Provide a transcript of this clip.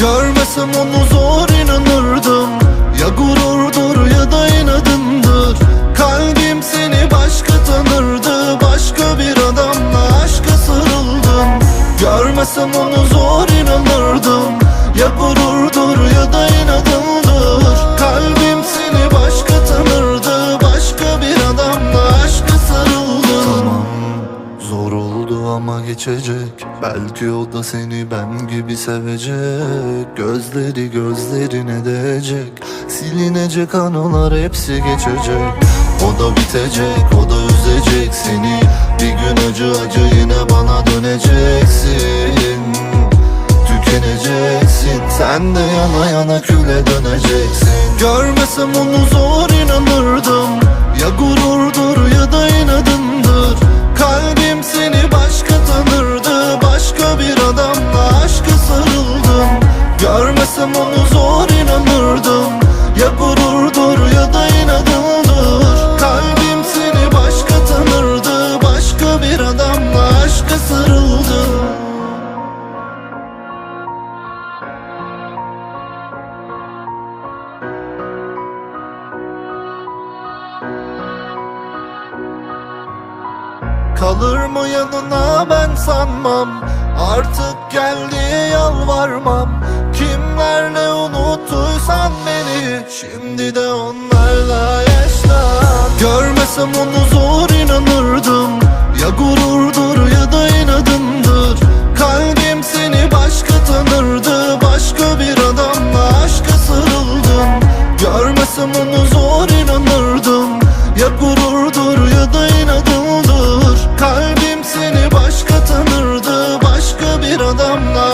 Görmesem onu zor inanırdım. Ya gururdur ya da inadındır Kalbim seni başka tanırdı. Başka bir adamla aşka sarıldım. Görmesem onu zor inanırdım. Ya gururdur ya da inadındır ama geçecek. Belki o da seni ben gibi sevecek. Gözleri gözlerine değecek. Silinecek anılar hepsi geçecek. O da bitecek o da üzecek seni. Bir gün acı acı yine bana döneceksin. Tükeneceksin. Sen de yana yana küle döneceksin. Görmesem onu zor inanırdım. Ya gururdur Başka bir adamla aşka sarıldım. Görmesem onu zor inanırdım. Ya gururdur ya da inadındır Kalbim seni başka tanırdı. Başka bir adamla aşka sarıldım. Kalır mı yanına ben sanmam Artık geldi yalvarmam. Kimlerle unuttuysan beni Şimdi de onlarla yaşlan. Görmesem onu zor inanırdım. Ya gururdur ya da inadımdır. Kalbim seni başka tanırdı. Başka bir adamla aşka sarıldım. Görmesem onu zor inanırdım. Ya gururdur ya da inadımdır. no